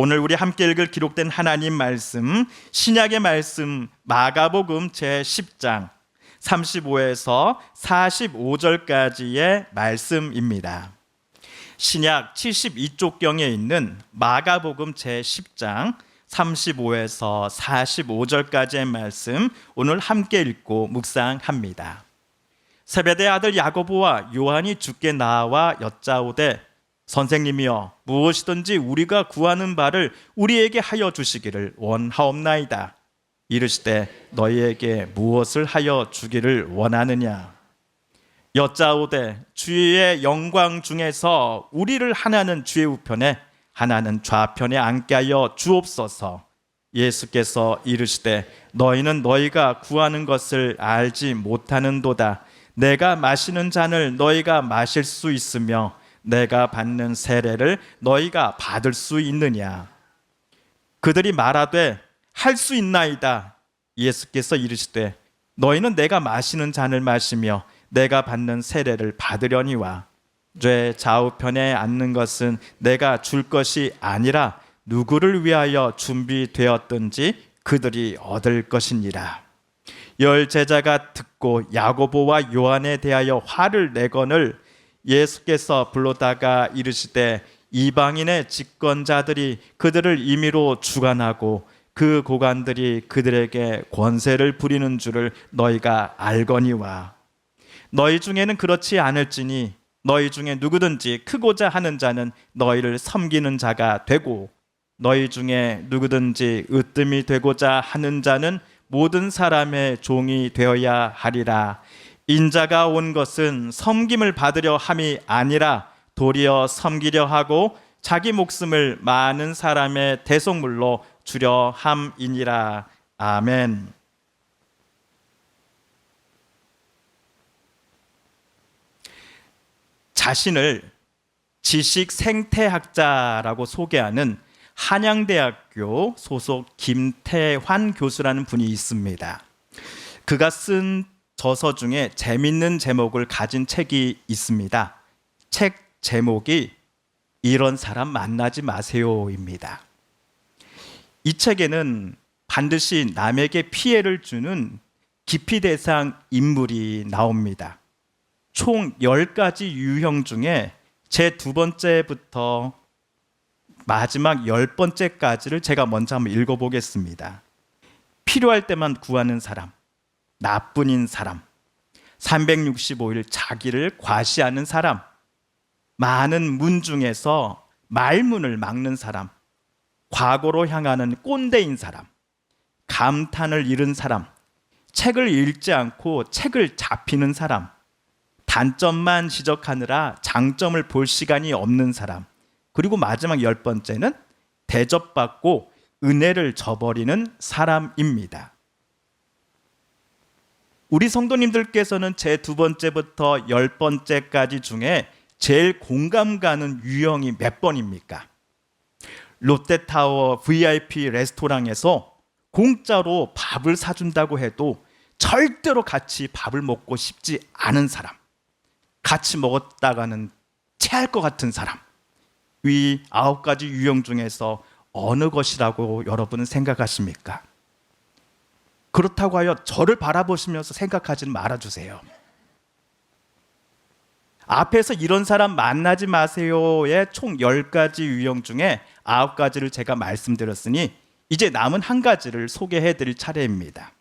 오늘 우리 함께 읽을 기록된 하나님 말씀 신약의 말씀 마가복음 제 10장 35에서 45절까지의 말씀입니다. 신약 72쪽경에 있는 마가복음 제 10장 35에서 45절까지의 말씀 오늘 함께 읽고 묵상합니다. 세베대 아들 야고보와 요한이 주께 나와 여짜오되 선생님이여 무엇이든지 우리가 구하는 바를 우리에게 하여 주시기를 원하옵나이다. 이르시되 너희에게 무엇을 하여 주기를 원하느냐? 여짜오되 주의 영광 중에서 우리를 하나는 주의 우편에 하나는 좌편에 앉게 하여 주옵소서. 예수께서 이르시되 너희는 너희가 구하는 것을 알지 못하는도다. 내가 마시는 잔을 너희가 마실 수 있으며 내가 받는 세례를 너희가 받을 수 있느냐? 그들이 말하되 할 수 있나이다. 예수께서 이르시되 너희는 내가 마시는 잔을 마시며 내가 받는 세례를 받으려니와 죄 좌우편에 앉는 것은 내가 줄 것이 아니라 누구를 위하여 준비되었든지 그들이 얻을 것이니라. 열 제자가 듣고 야고보와 요한에 대하여 화를 내거늘 예수께서 불러다가 이르시되 이방인의 집권자들이 그들을 임의로 주관하고 그 고관들이 그들에게 권세를 부리는 줄을 너희가 알거니와. 너희 중에는 그렇지 않을지니 너희 중에 누구든지 크고자 하는 자는 너희를 섬기는 자가 되고 너희 중에 누구든지 으뜸이 되고자 하는 자는 모든 사람의 종이 되어야 하리라 인자가 온 것은 섬김을 받으려 함이 아니라 도리어 섬기려 하고 자기 목숨을 많은 사람의 대속물로 주려 함이니라. 아멘. 자신을 지식 생태학자라고 소개하는 한양대학교 소속 김태환 교수라는 분이 있습니다. 그가 쓴 저서 중에 재밌는 제목을 가진 책이 있습니다. 책 제목이 이런 사람 만나지 마세요입니다. 이 책에는 반드시 남에게 피해를 주는 기피 대상 인물이 나옵니다. 총 10가지 유형 중에 제 두 번째부터 마지막 열 번째까지를 제가 먼저 한번 읽어보겠습니다. 필요할 때만 구하는 사람, 나뿐인 사람, 365일 자기를 과시하는 사람, 많은 문 중에서 말문을 막는 사람, 과거로 향하는 꼰대인 사람, 감탄을 잃은 사람, 책을 읽지 않고 책을 잡히는 사람, 단점만 지적하느라 장점을 볼 시간이 없는 사람, 그리고 마지막 열 번째는 대접받고 은혜를 저버리는 사람입니다. 우리 성도님들께서는 제 두 번째부터 열 번째까지 중에 제일 공감 가는 유형이 몇 번입니까? 롯데타워 VIP 레스토랑에서 공짜로 밥을 사준다고 해도 절대로 같이 밥을 먹고 싶지 않은 사람. 같이 먹었다가는 체할 것 같은 사람. 위 아홉 가지 유형 중에서 어느 것이라고 여러분은 생각하십니까? 그렇다고 하여 저를 바라보시면서 생각하지는 말아주세요. 앞에서 이런 사람 만나지 마세요의 총 10가지 유형 중에 9가지를 제가 말씀드렸으니 이제 남은 한 가지를 소개해 드릴 차례입니다.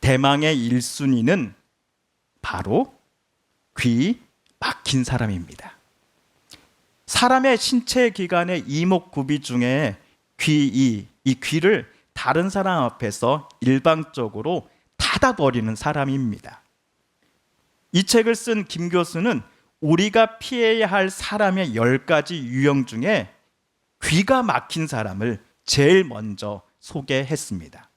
대망의 1순위는 바로 귀 막힌 사람입니다. 사람의 신체 기관의 이목구비 중에 귀이 이 귀를 다른 사람 앞에서 일방적으로 닫아버리는 사람입니다. 이 책을 쓴 김 교수는 우리가 피해야 할 사람의 열 가지 유형 중에 귀가 막힌 사람을 제일 먼저 소개했습니다.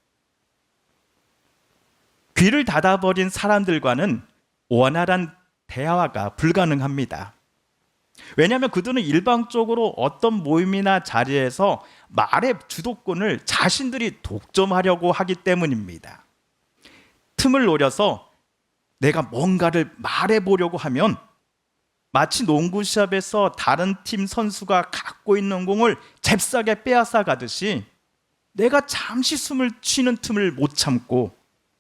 귀를 닫아버린 사람들과는 원활한 대화가 불가능합니다. 왜냐하면 그들은 일방적으로 어떤 모임이나 자리에서 말의 주도권을 자신들이 독점하려고 하기 때문입니다. 틈을 노려서 내가 뭔가를 말해보려고 하면 마치 농구 시합에서 다른 팀 선수가 갖고 있는 공을 잽싸게 빼앗아 가듯이 내가 잠시 숨을 쉬는 틈을 못 참고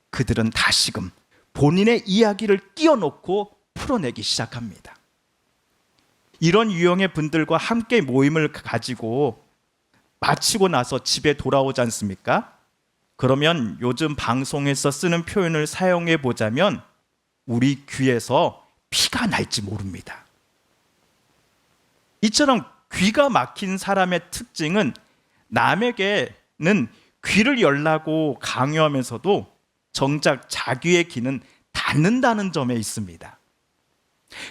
그들은 다시금 본인의 이야기를 끼워놓고 풀어내기 시작합니다. 이런 유형의 분들과 함께 모임을 가지고 마치고 나서 집에 돌아오지 않습니까? 그러면 요즘 방송에서 쓰는 표현을 사용해 보자면 우리 귀에서 피가 날지 모릅니다. 이처럼 귀가 막힌 사람의 특징은 남에게는 귀를 열라고 강요하면서도 정작 자기의 귀는 닫는다는 점에 있습니다.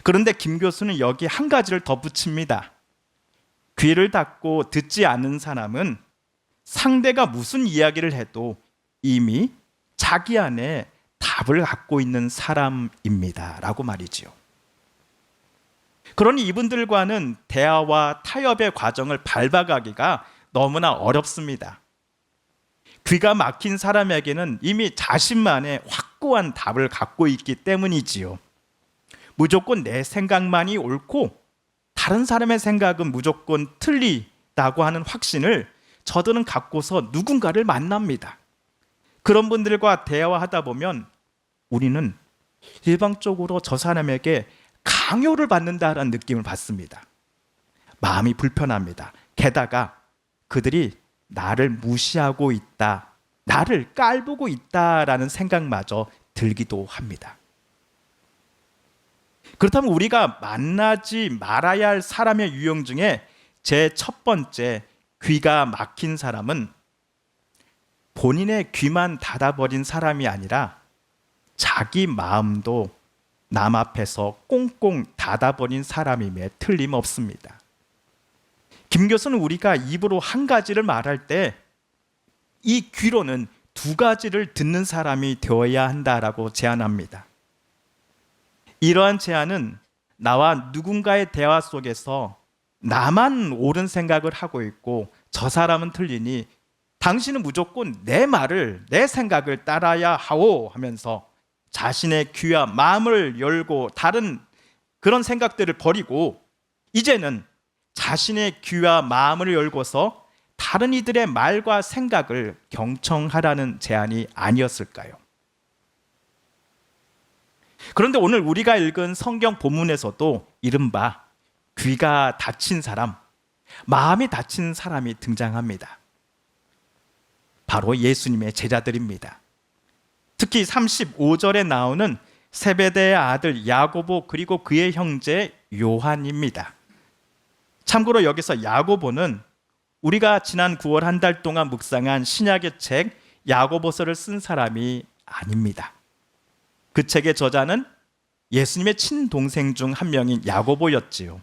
그런데 김 교수는 여기 한 가지를 덧붙입니다. 귀를 닫고 듣지 않는 사람은 상대가 무슨 이야기를 해도 이미 자기 안에 답을 갖고 있는 사람입니다. 라고 말이지요. 그러니 이분들과는 대화와 타협의 과정을 밟아가기가 너무나 어렵습니다. 귀가 막힌 사람에게는 이미 자신만의 확고한 답을 갖고 있기 때문이지요. 무조건 내 생각만이 옳고 다른 사람의 생각은 무조건 틀리다고 하는 확신을 저들은 갖고서 누군가를 만납니다. 그런 분들과 대화하다 보면 우리는 일방적으로 저 사람에게 강요를 받는다라는 느낌을 받습니다. 마음이 불편합니다. 게다가 그들이 나를 무시하고 있다, 나를 깔보고 있다라는 생각마저 들기도 합니다. 그렇다면 우리가 만나지 말아야 할 사람의 유형 중에 제 첫 번째 귀가 막힌 사람은 본인의 귀만 닫아버린 사람이 아니라 자기 마음도 남 앞에서 꽁꽁 닫아버린 사람임에 틀림없습니다. 김 교수는 우리가 입으로 한 가지를 말할 때 이 귀로는 두 가지를 듣는 사람이 되어야 한다라고 제안합니다. 이러한 제안은 나와 누군가의 대화 속에서 나만 옳은 생각을 하고 있고 저 사람은 틀리니 당신은 무조건 내 말을 내 생각을 따라야 하오 하면서 자신의 귀와 마음을 열고 다른 그런 생각들을 버리고 이제는 자신의 귀와 마음을 열고서 다른 이들의 말과 생각을 경청하라는 제안이 아니었을까요? 그런데 오늘 우리가 읽은 성경 본문에서도 이른바 귀가 닫힌 사람, 마음이 닫힌 사람이 등장합니다. 바로 예수님의 제자들입니다. 특히 35절에 나오는 세베대의 아들 야고보 그리고 그의 형제 요한입니다. 참고로 여기서 야고보는 우리가 지난 9월 한 달 동안 묵상한 신약의 책 야고보서를 쓴 사람이 아닙니다. 그 책의 저자는 예수님의 친동생 중 한 명인 야고보였지요.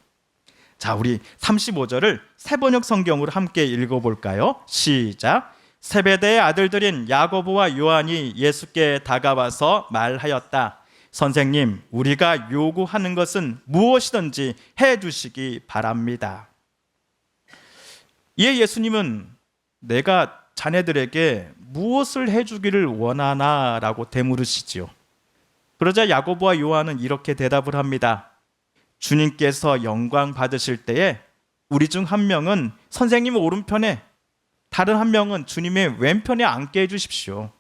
자, 우리 35절을 세번역 성경으로 함께 읽어볼까요? 시작. 세베대의 아들들인 야고보와 요한이 예수께 다가와서 말하였다. 선생님, 우리가 요구하는 것은 무엇이든지 해 주시기 바랍니다. 이에 예수님은 내가 자네들에게 무엇을 해 주기를 원하나라고 되물으시지요. 그러자 야고보와 요한은 이렇게 대답을 합니다. 주님께서 영광 받으실 때에 우리 중 한 명은 선생님 오른편에 다른 한 명은 주님의 왼편에 앉게 해 주십시오.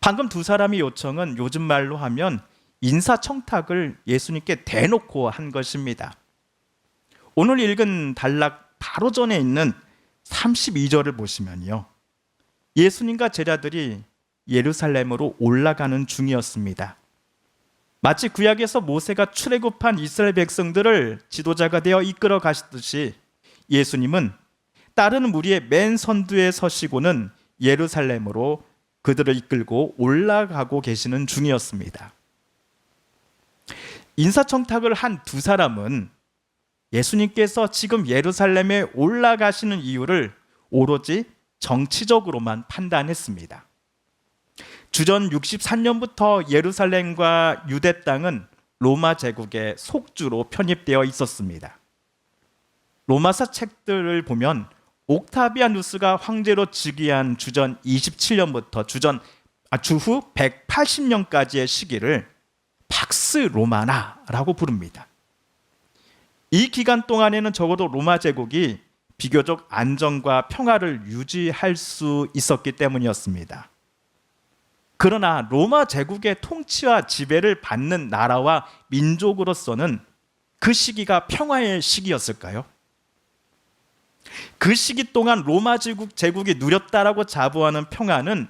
방금 두 사람의 요청은 요즘 말로 하면 인사청탁을 예수님께 대놓고 한 것입니다. 오늘 읽은 단락 바로 전에 있는 32절을 보시면요. 예수님과 제자들이 예루살렘으로 올라가는 중이었습니다. 마치 구약에서 모세가 출애굽한 이스라엘 백성들을 지도자가 되어 이끌어 가시듯이 예수님은 따르는 무리의 맨 선두에 서시고는 예루살렘으로 그들을 이끌고 올라가고 계시는 중이었습니다. 인사청탁을 한 두 사람은 예수님께서 지금 예루살렘에 올라가시는 이유를 오로지 정치적으로만 판단했습니다. 주전 63년부터 예루살렘과 유대 땅은 로마 제국의 속주로 편입되어 있었습니다. 로마사 책들을 보면 옥타비아누스가 황제로 즉위한 주전 27년부터 주전 아, 주후 180년까지의 시기를 팍스 로마나라고 부릅니다. 이 기간 동안에는 적어도 로마 제국이 비교적 안정과 평화를 유지할 수 있었기 때문이었습니다. 그러나 로마 제국의 통치와 지배를 받는 나라와 민족으로서는 그 시기가 평화의 시기였을까요? 그 시기 동안 로마 제국 제국이 누렸다라고 자부하는 평화는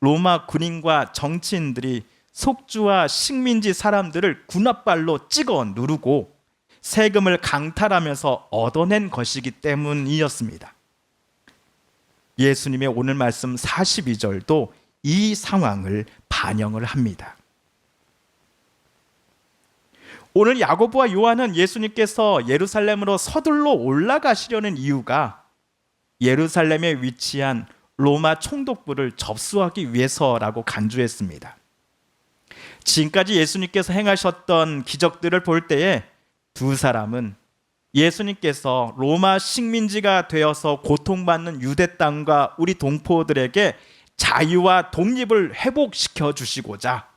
로마 군인과 정치인들이 속주와 식민지 사람들을 군합발로 찍어 누르고 세금을 강탈하면서 얻어낸 것이기 때문이었습니다. 예수님의 오늘 말씀 42절도 이 상황을 반영을 합니다. 오늘 야고보와 요한은 예수님께서 예루살렘으로 서둘러 올라가시려는 이유가 예루살렘에 위치한 로마 총독부를 접수하기 위해서라고 간주했습니다. 지금까지 예수님께서 행하셨던 기적들을 볼 때에 두 사람은 예수님께서 로마 식민지가 되어서 고통받는 유대 땅과 우리 동포들에게 자유와 독립을 회복시켜 주시고자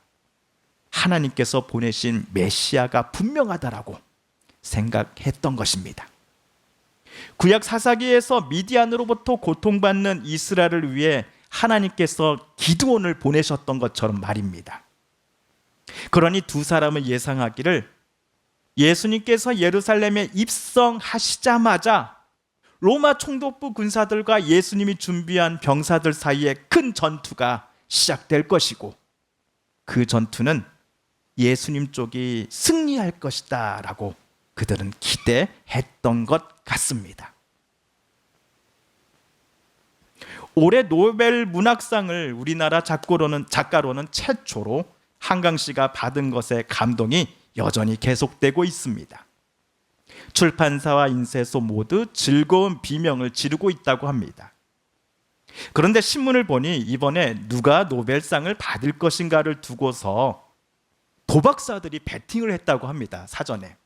하나님께서 보내신 메시아가 분명하다라고 생각했던 것입니다. 구약 사사기에서 미디안으로부터 고통받는 이스라엘을 위해 하나님께서 기드온을 보내셨던 것처럼 말입니다. 그러니 두 사람은 예상하기를 예수님께서 예루살렘에 입성하시자마자 로마 총독부 군사들과 예수님이 준비한 병사들 사이에 큰 전투가 시작될 것이고 그 전투는 예수님 쪽이 승리할 것이다 라고 그들은 기대했던 것 같습니다. 올해 노벨 문학상을 우리나라 작가로는 작가로는 최초로 한강 씨가 받은 것에 감동이 여전히 계속되고 있습니다. 출판사와 인쇄소 모두 즐거운 비명을 지르고 있다고 합니다. 그런데 신문을 보니 이번에 누가 노벨상을 받을 것인가를 두고서 도박사들이 베팅을 했다고 합니다. 사전에.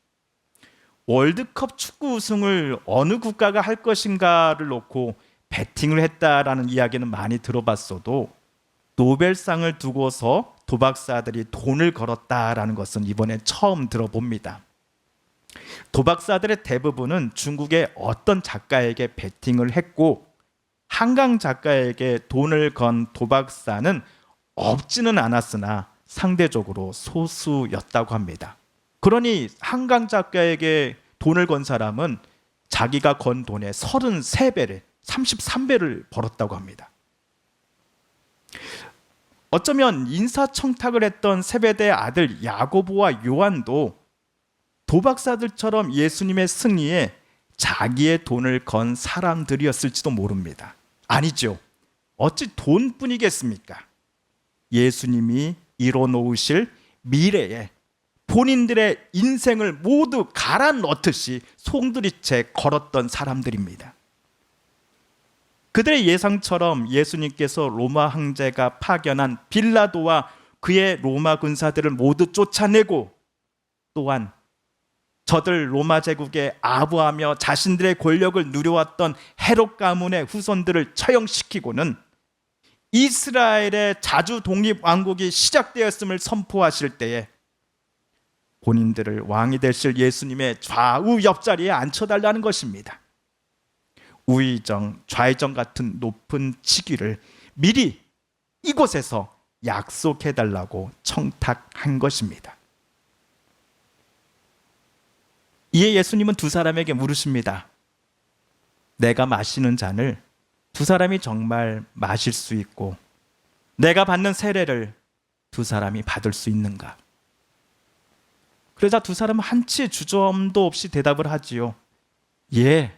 월드컵 축구 우승을 어느 국가가 할 것인가를 놓고 베팅을 했다라는 이야기는 많이 들어봤어도 노벨상을 두고서 도박사들이 돈을 걸었다라는 것은 이번에 처음 들어봅니다. 도박사들의 대부분은 중국의 어떤 작가에게 베팅을 했고 한강 작가에게 돈을 건 도박사는 없지는 않았으나 상대적으로 소수였다고 합니다. 그러니 한강 작가에게 돈을 건 사람은 자기가 건 돈의 33배를 33배를 벌었다고 합니다. 어쩌면 인사청탁을 했던 세베대의 아들 야고보와 요한도 도박사들처럼 예수님의 승리에 자기의 돈을 건 사람들이었을지도 모릅니다. 아니죠. 어찌 돈뿐이겠습니까? 예수님이 이뤄놓으실 미래에 본인들의 인생을 모두 갈아 넣듯이 송두리째 걸었던 사람들입니다. 그들의 예상처럼 예수님께서 로마 황제가 파견한 빌라도와 그의 로마 군사들을 모두 쫓아내고 또한 저들 로마 제국에 아부하며 자신들의 권력을 누려왔던 헤롯 가문의 후손들을 처형시키고는 이스라엘의 자주 독립 왕국이 시작되었음을 선포하실 때에 본인들을 왕이 되실 예수님의 좌우 옆자리에 앉혀달라는 것입니다. 우의정, 좌의정 같은 높은 직위를 미리 이곳에서 약속해 달라고 청탁한 것입니다. 이에 예수님은 두 사람에게 물으십니다. 내가 마시는 잔을 두 사람이 정말 마실 수 있고 내가 받는 세례를 두 사람이 받을 수 있는가? 그러자 두 사람은 한치 주저함도 없이 대답을 하지요. 예,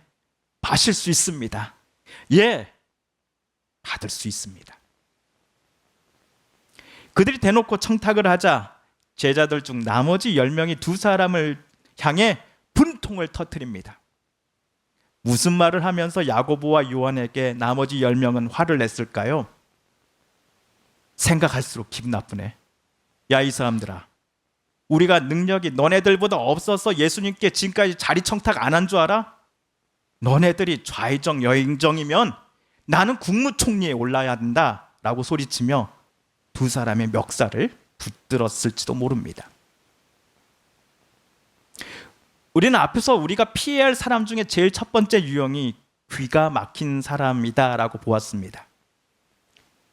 마실 수 있습니다. 예, 받을 수 있습니다. 그들이 대놓고 청탁을 하자 제자들 중 나머지 10명이 두 사람을 향해 분통을 터뜨립니다. 무슨 말을 하면서 야고보와 요한에게 나머지 10명은 화를 냈을까요? 생각할수록 기분 나쁘네. 야, 이 사람들아. 우리가 능력이 너네들보다 없어서 예수님께 지금까지 자리 청탁 안 한 줄 알아? 너네들이 좌의정 여행정이면 나는 국무총리에 올라야 된다 라고 소리치며 두 사람의 멱살을 붙들었을지도 모릅니다. 우리는 앞에서 우리가 피해야 할 사람 중에 제일 첫 번째 유형이 귀가 막힌 사람이다라고 보았습니다.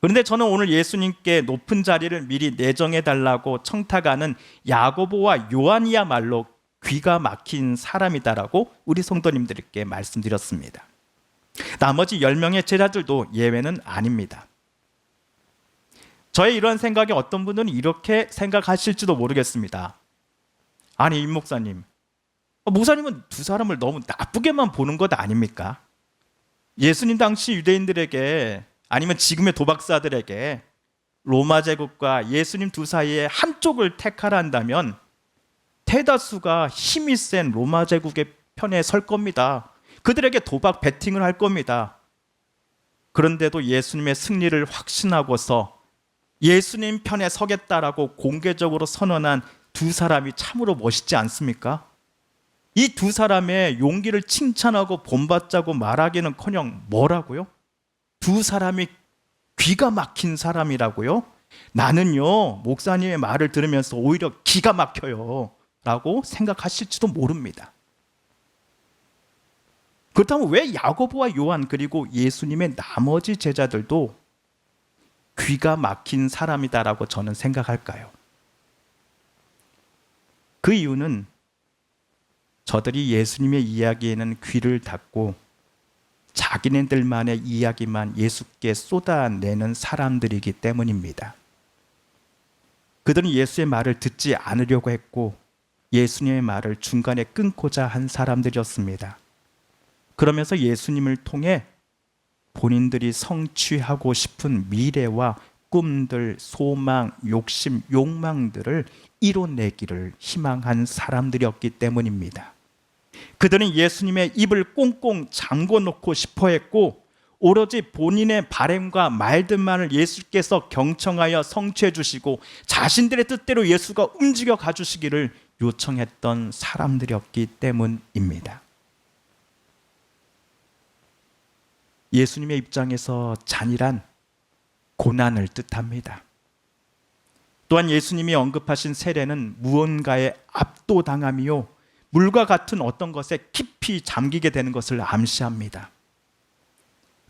그런데 저는 오늘 예수님께 높은 자리를 미리 내정해 달라고 청탁하는 야고보와 요한이야말로 귀가 막힌 사람이다라고 우리 성도님들께 말씀드렸습니다. 나머지 10명의 제자들도 예외는 아닙니다. 저의 이러한 생각에 어떤 분은 이렇게 생각하실지도 모르겠습니다. 아니, 임 목사님. 어, 목사님은 두 사람을 너무 나쁘게만 보는 것 아닙니까? 예수님 당시 유대인들에게 아니면 지금의 도박사들에게 로마 제국과 예수님 두 사이에 한쪽을 택하라 한다면 대다수가 힘이 센 로마 제국의 편에 설 겁니다. 그들에게 도박 베팅을 할 겁니다. 그런데도 예수님의 승리를 확신하고서 예수님 편에 서겠다라고 공개적으로 선언한 두 사람이 참으로 멋있지 않습니까? 이 두 사람의 용기를 칭찬하고 본받자고 말하기는커녕 뭐라고요? 두 사람이 귀가 막힌 사람이라고요? 나는요, 목사님의 말을 들으면서 오히려 기가 막혀요. 라고 생각하실지도 모릅니다. 그렇다면 왜 야고보와 요한 그리고 예수님의 나머지 제자들도 귀가 막힌 사람이다라고 저는 생각할까요? 그 이유는 저들이 예수님의 이야기에는 귀를 닫고 자기네들만의 이야기만 예수께 쏟아내는 사람들이기 때문입니다. 그들은 예수의 말을 듣지 않으려고 했고 예수님의 말을 중간에 끊고자 한 사람들이었습니다. 그러면서 예수님을 통해 본인들이 성취하고 싶은 미래와 꿈들, 소망, 욕심, 욕망들을 이뤄내기를 희망한 사람들이었기 때문입니다. 그들은 예수님의 입을 꽁꽁 잠궈 놓고 싶어 했고 오로지 본인의 바램과 말들만을 예수께서 경청하여 성취해 주시고 자신들의 뜻대로 예수가 움직여 가 주시기를 요청했던 사람들이었기 때문입니다. 예수님의 입장에서 잔이란 고난을 뜻합니다. 또한 예수님이 언급하신 세례는 무언가에 압도당함이요 물과 같은 어떤 것에 깊이 잠기게 되는 것을 암시합니다.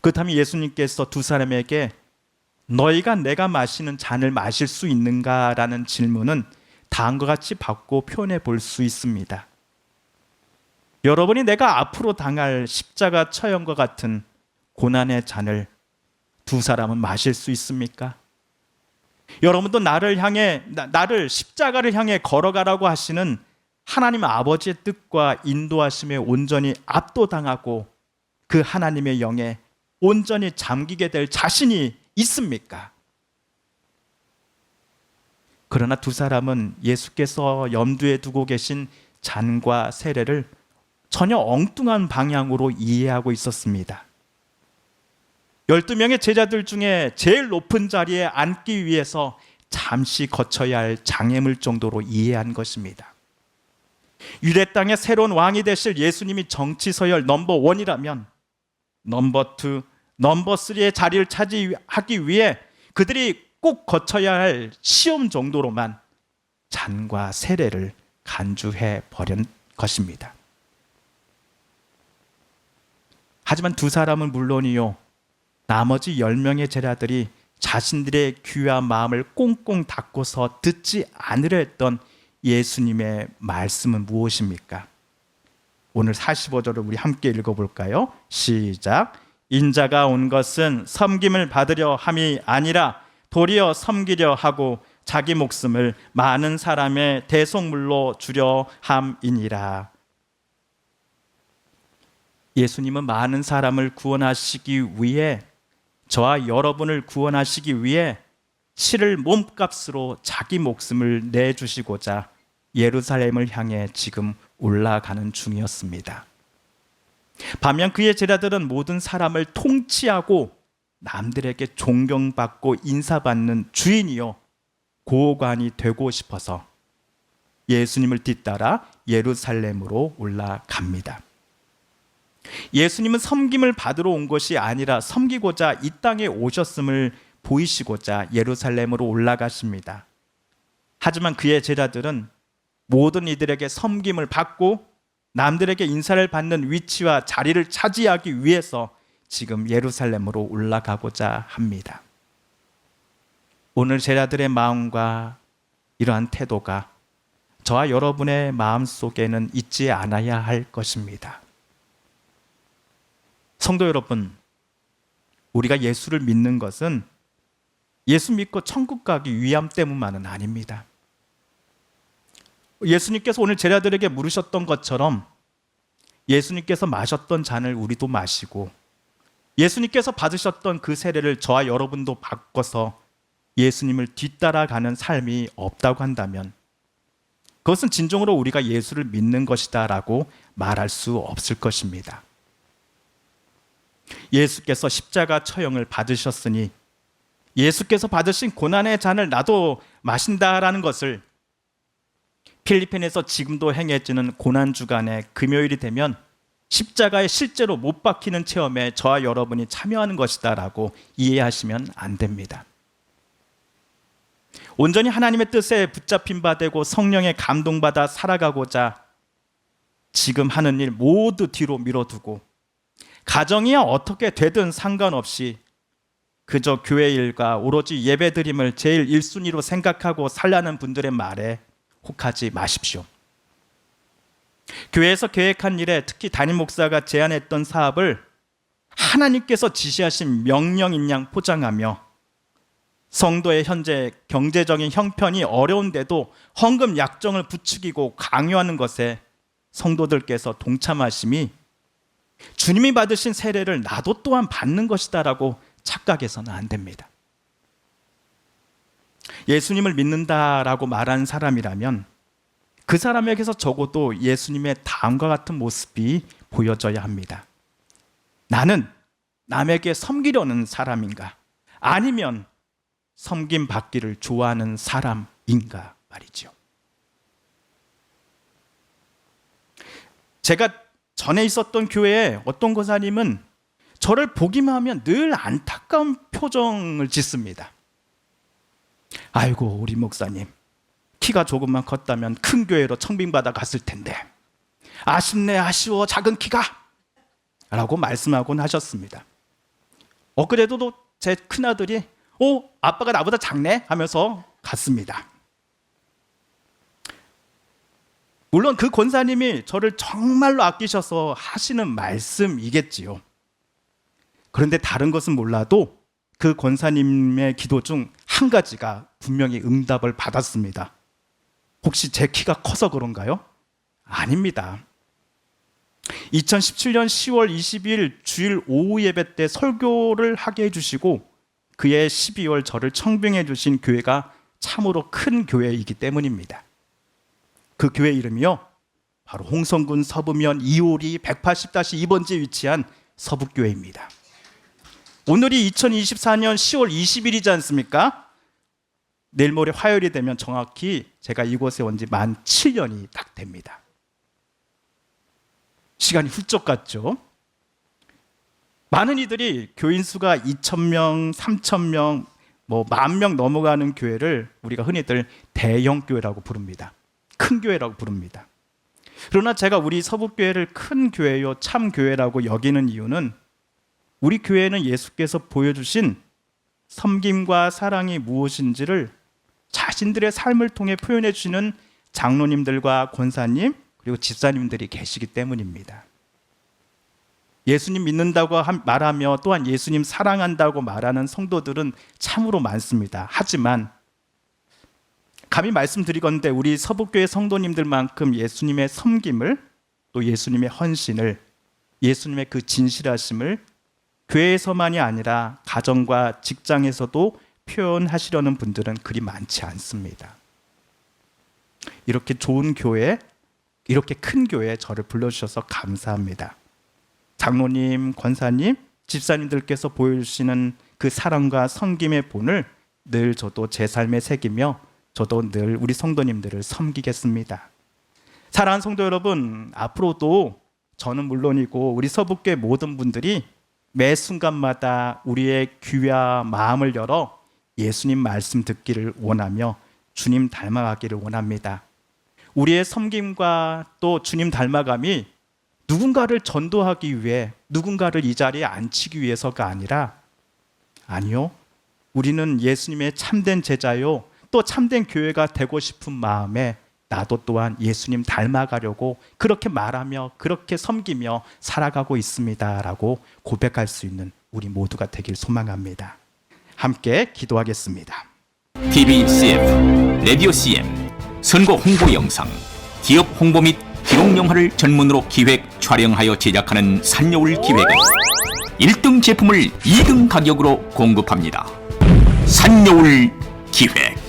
그렇다면 예수님께서 두 사람에게 너희가 내가 마시는 잔을 마실 수 있는가라는 질문은 다음과 같이 받고 표현해 볼 수 있습니다. 여러분이 내가 앞으로 당할 십자가 처형과 같은 고난의 잔을 두 사람은 마실 수 있습니까? 여러분도 나를 향해 나, 를 십자가를 향해 걸어가라고 하시는 하나님 아버지의 뜻과 인도하심에 온전히 압도당하고 그 하나님의 영에 온전히 잠기게 될 자신이 있습니까? 그러나 두 사람은 예수께서 염두에 두고 계신 잔과 세례를 전혀 엉뚱한 방향으로 이해하고 있었습니다. 12명의 제자들 중에 제일 높은 자리에 앉기 위해서 잠시 거쳐야 할 장애물 정도로 이해한 것입니다. 유대 땅의 새로운 왕이 되실 예수님이 정치 서열 넘버 원이라면 넘버 투, 넘버 쓰리의 자리를 차지하기 위해 그들이 꼭 거쳐야 할 시험 정도로만 잔과 세례를 간주해 버린 것입니다. 하지만 두 사람은 물론이요. 나머지 10명의 제자들이 자신들의 귀와 마음을 꽁꽁 닫고서 듣지 않으려 했던 예수님의 말씀은 무엇입니까? 오늘 45절을 우리 함께 읽어볼까요? 시작. 인자가 온 것은 섬김을 받으려 함이 아니라 도리어 섬기려 하고 자기 목숨을 많은 사람의 대속물로 주려 함이니라. 예수님은 많은 사람을 구원하시기 위해 저와 여러분을 구원하시기 위해 치를 몸값으로 자기 목숨을 내주시고자 예루살렘을 향해 지금 올라가는 중이었습니다. 반면 그의 제자들은 모든 사람을 통치하고 남들에게 존경받고 인사받는 주인이요 고관이 되고 싶어서 예수님을 뒤따라 예루살렘으로 올라갑니다. 예수님은 섬김을 받으러 온 것이 아니라 섬기고자 이 땅에 오셨음을 보이시고자 예루살렘으로 올라가십니다. 하지만 그의 제자들은 모든 이들에게 섬김을 받고 남들에게 인사를 받는 위치와 자리를 차지하기 위해서 지금 예루살렘으로 올라가고자 합니다. 오늘 제자들의 마음과 이러한 태도가 저와 여러분의 마음 속에는 있지 않아야 할 것입니다. 성도 여러분, 우리가 예수를 믿는 것은 예수 믿고 천국 가기 위함 때문만은 아닙니다. 예수님께서 오늘 제자들에게 물으셨던 것처럼 예수님께서 마셨던 잔을 우리도 마시고 예수님께서 받으셨던 그 세례를 저와 여러분도 바꿔서 예수님을 뒤따라가는 삶이 없다고 한다면 그것은 진정으로 우리가 예수를 믿는 것이다라고 말할 수 없을 것입니다. 예수께서 십자가 처형을 받으셨으니 예수께서 받으신 고난의 잔을 나도 마신다라는 것을 필리핀에서 지금도 행해지는 고난 주간의 금요일이 되면 십자가에 실제로 못 박히는 체험에 저와 여러분이 참여하는 것이다라고 이해하시면 안 됩니다. 온전히 하나님의 뜻에 붙잡힌 바 되고 성령에 감동받아 살아가고자 지금 하는 일 모두 뒤로 밀어두고 가정이 어떻게 되든 상관없이 그저 교회 일과 오로지 예배 드림을 제일 1순위로 생각하고 살라는 분들의 말에 혹하지 마십시오. 교회에서 계획한 일에 특히 담임 목사가 제안했던 사업을 하나님께서 지시하신 명령인 양 포장하며 성도의 현재 경제적인 형편이 어려운데도 헌금 약정을 부추기고 강요하는 것에 성도들께서 동참하심이 주님이 받으신 세례를 나도 또한 받는 것이다라고 착각해서는 안 됩니다. 예수님을 믿는다라고 말하는 사람이라면 그 사람에게서 적어도 예수님의 다음과 같은 모습이 보여져야 합니다. 나는 남에게 섬기려는 사람인가? 아니면 섬김 받기를 좋아하는 사람인가 말이죠. 제가 전에 있었던 교회에 어떤 권사님은 저를 보기만 하면 늘 안타까운 표정을 짓습니다. 아이고, 우리 목사님. 키가 조금만 컸다면 큰 교회로 청빙받아 갔을 텐데. 아쉽네, 아쉬워, 작은 키가. 라고 말씀하곤 하셨습니다. 엊그제도 제 큰아들이, 오, 아빠가 나보다 작네? 하면서 갔습니다. 물론 그 권사님이 저를 정말로 아끼셔서 하시는 말씀이겠지요. 그런데 다른 것은 몰라도 그 권사님의 기도 중 한 가지가 분명히 응답을 받았습니다. 혹시 제 키가 커서 그런가요? 아닙니다. 2017년 10월 20일 주일 오후 예배 때 설교를 하게 해주시고 그해 12월 저를 청빙해 주신 교회가 참으로 큰 교회이기 때문입니다. 그 교회 이름이요. 바로 홍성군 서부면 2호리 180-2번지에 위치한 서북교회입니다. 오늘이 2024년 10월 20일이지 않습니까? 내일 모레 화요일이 되면 정확히 제가 이곳에 온 지 만 7년이 딱 됩니다. 시간이 훌쩍 갔죠. 많은 이들이 교인 수가 2,000명, 3,000명, 뭐 만 명 넘어가는 교회를 우리가 흔히들 대형 교회라고 부릅니다. 큰 교회라고 부릅니다. 그러나 제가 우리 서북교회를 큰 교회요, 참 교회라고 여기는 이유는 우리 교회는 예수께서 보여주신 섬김과 사랑이 무엇인지를 자신들의 삶을 통해 표현해 주시는 장로님들과 권사님 그리고 집사님들이 계시기 때문입니다. 예수님 믿는다고 말하며 또한 예수님 사랑한다고 말하는 성도들은 참으로 많습니다. 하지만 감히 말씀드리건대 우리 서북교회 성도님들만큼 예수님의 섬김을 또 예수님의 헌신을 예수님의 그 진실하심을 교회에서만이 아니라 가정과 직장에서도 표현하시려는 분들은 그리 많지 않습니다. 이렇게 좋은 교회, 이렇게 큰 교회에 저를 불러주셔서 감사합니다. 장로님, 권사님, 집사님들께서 보여주시는 그 사랑과 섬김의 본을 늘 저도 제 삶에 새기며 저도 늘 우리 성도님들을 섬기겠습니다. 사랑하는 성도 여러분, 앞으로도 저는 물론이고 우리 서북계 모든 분들이 매 순간마다 우리의 귀와 마음을 열어 예수님 말씀 듣기를 원하며 주님 닮아가기를 원합니다. 우리의 섬김과 또 주님 닮아감이 누군가를 전도하기 위해 누군가를 이 자리에 앉히기 위해서가 아니라 아니요. 우리는 예수님의 참된 제자요. 또 참된 교회가 되고 싶은 마음에 나도 또한 예수님 닮아가려고 그렇게 말하며 그렇게 섬기며 살아가고 있습니다라고 고백할 수 있는 우리 모두가 되길 소망합니다. 함께 기도하겠습니다. TV CF, 라디오 CM, 선거 홍보 영상, 기업 홍보 및 기록 영화를 전문으로 기획, 촬영하여 제작하는 산여울 기획은 1등 제품을 2등 가격으로 공급합니다. 산여울 기획